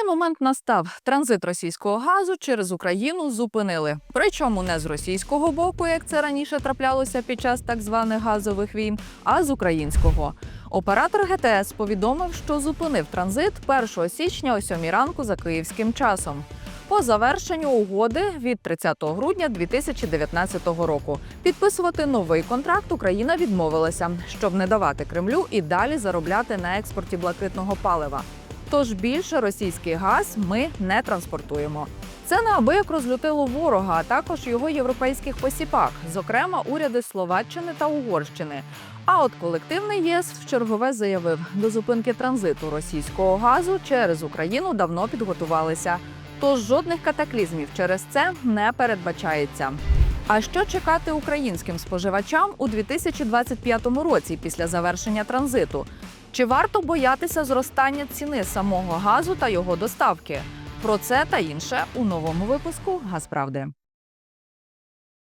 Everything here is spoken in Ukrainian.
Цей момент настав. Транзит російського газу через Україну зупинили. Причому не з російського боку, як це раніше траплялося під час так званих газових війн, а з українського. Оператор ГТС повідомив, що зупинив транзит 1 січня о 7 ранку за київським часом. По завершенню угоди від 30 грудня 2019 року підписувати новий контракт Україна відмовилася, щоб не давати Кремлю і далі заробляти на експорті блакитного палива. Тож більше російський газ ми не транспортуємо. Це неабияк розлютило ворога, а також його європейських посіпак, зокрема уряди Словаччини та Угорщини. А от колективний ЄС в чергове заявив, до зупинки транзиту російського газу через Україну давно підготувалися. Тож жодних катаклізмів через це не передбачається. А що чекати українським споживачам у 2025 році після завершення транзиту? Чи варто боятися зростання ціни самого газу та його доставки? Про це та інше у новому випуску Газправди.